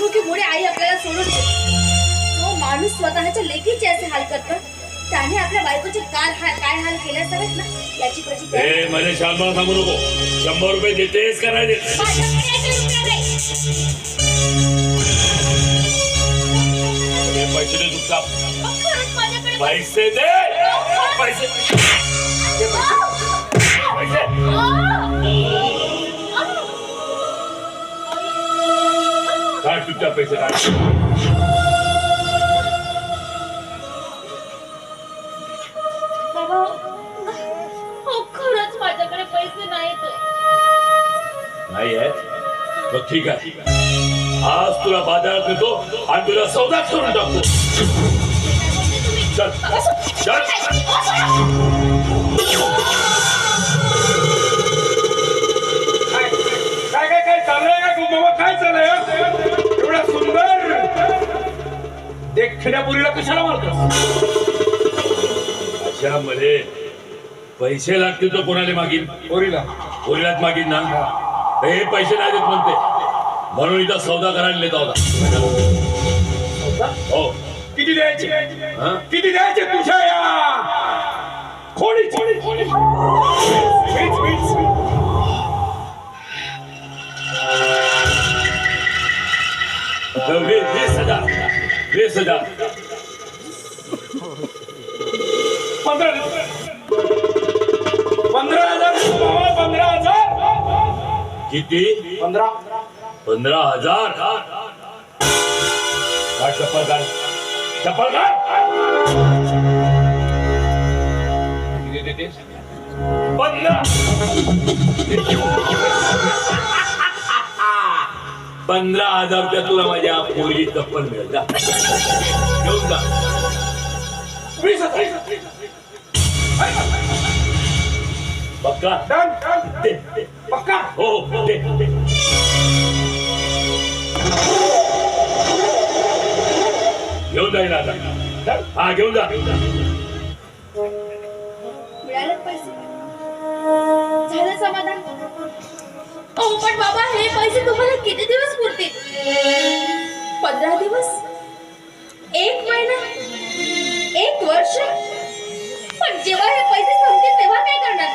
वागणुकीमुळे आई आपल्याला सोडून. जो माणूस स्वतःच्या लेकीचे असे हाल करतो त्याने आपल्या बायकोचे काय हाल काय हाल केले असावेत ना याची प्रचिती आहे. ए मला सांगू नको शंभर रुपये देतेस का नाही देत माझ्याकडे असे रुपये नाही. हे पैसे दे चुपचाप मग खरंच माझ्याकडे पैसे दे पैसे पैसे हो खरंच माझ्याकडे पैसे नाहीत नाही आहे मग ठीक आहे आज तुला बाजारात नेतो आणि तुला सौदा करून टाकतो चल चल देखण्या पुरीला कशाला मारतोस? अशामध्ये पैसे लागतील तर कोणाला मागीन? पोरीला. पोरीलाच मागीन ना? हे. पैसे नाही देत म्हणते. म्हणून इथं सौदा करायला नेता होता हो. किती द्यायचे? किती द्यायचे तुझ्या या? खोडी खोडी वीस हजार. वीस हजार पंधरा पंधरा हजार पंधरा हजार. किती? पंधरा. पंधरा हजार. काढ चप्पल काढ चप्पल काढ किती देतेस पंधरा. पंधरा हजार रुपया तुला माझ्या पोरी चप्पल मिळेल. जा. घेऊन जा. पक्का? दे दे. पक्का. हो हो दे दे. घेऊन जाईल आता. हा घेऊन जा. मिळाले पैसे. झालं समाधान? अहो पण बाबा हे पैसे तुम्हाला किती दिवस पुरतील पंधरा दिवस एक महिना एक वर्ष पण जेव्हा हे पैसे संपतील तेव्हा काय करणार?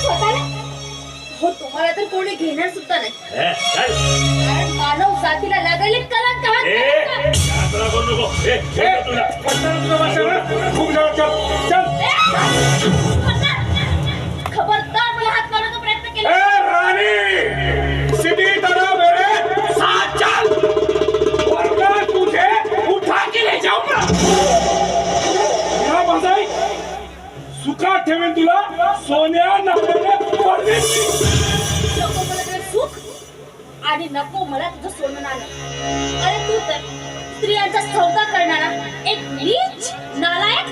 स्वतःला हो तुम्हाला तर कोणी घेणार सुद्धा नाही हे. कारण मानव जातीला लागलेले कलंक हा ए, कलंक. यात्रा करू नको ए, तुला खबरदार नको मला तुझं सोनं नाणं अरे तू तर स्त्रियांचा सौदा करणारा एक नीच नालायक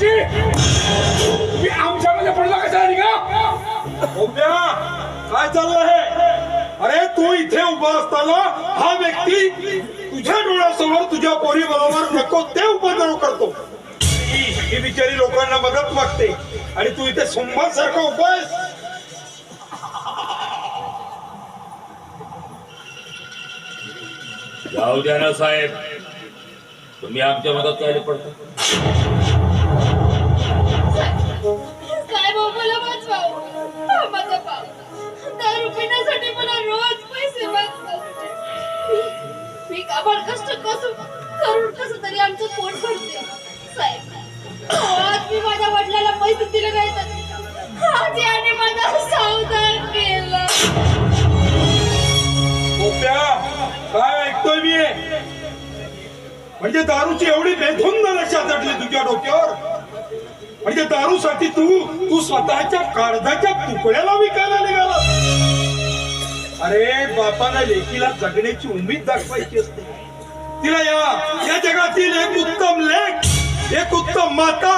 शेठी मी आमच्यामध्ये पडला कसा निघा काय चाललं हे? अरे तू इथे उभा असताना हा व्यक्ती तुझ्या डोळ्यासमोर तुझ्या पोरी बरोबर नको ते उपद्रव करतो. ही ही बिचारी लोकांना मदत मागते. आणि तू इथे सोमवार सारखा उभा आहेस. जाऊ द्या ना साहेब. तुम्ही आमच्या मदत करायला पडतो. दारू पिण्यासाठी मला रोज पैसे मागतो मी- काबाड कष्ट कसं करून कसं तरी आमचं पोट भरते. साहेब आज मी माझ्या वडिलाला पैसे दिले नाही तर आज याने माझा सौदा केला. काय ऐकतोय मी? म्हणजे दारूची एवढी बेथून नशा चढली तुझ्या डोक्यावर? म्हणजे दारूसाठी तू तू स्वतःच्या काळजाच्या तुकड्याला विकायला निघाला अरे बापाला लेकीला जगण्याची उमेद दाखवायची असते. तिला या या जगातील एक उत्तम लेख एक उत्तम माता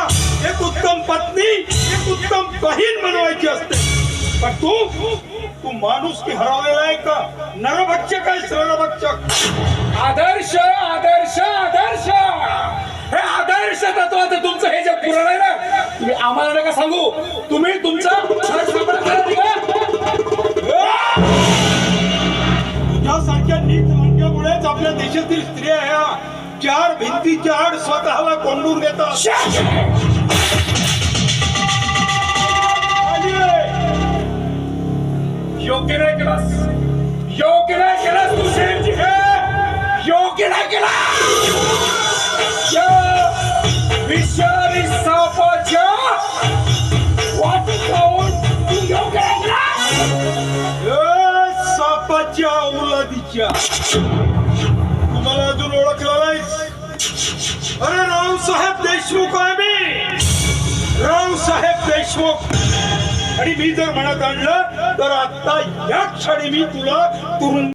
एक उत्तम पत्नी एक उत्तम बहीण बनवायची असते. पण तू तू माणूस की हरवलेला आहे का? नरभक्षक आहे शरणभक्षक आदर्श आदर्श आदर्श. हे आदर्श तत्वाचं तुमचं हे जे पुराण आहे ना तुम्ही आम्हाला नका सांगू. तुम्ही तुमचा देशातील स्त्रिया ह्या चार भिंतीच्या आड स्वतःला कोंडून आहे. योग्य नाही केलास. योग्य नाही केलास तू शेठजी. हे! योग्य नाही केला! या विषारी सापाच्या वाटी खाऊन तू योग्य नाही सापाच्या औलादीच्या. अरे रावसाहेब देशमुख आहे मी रावसाहेब देशमुख आणि मी जर म्हणत आणलं तर आता या क्षणी मी तुला तुरुंग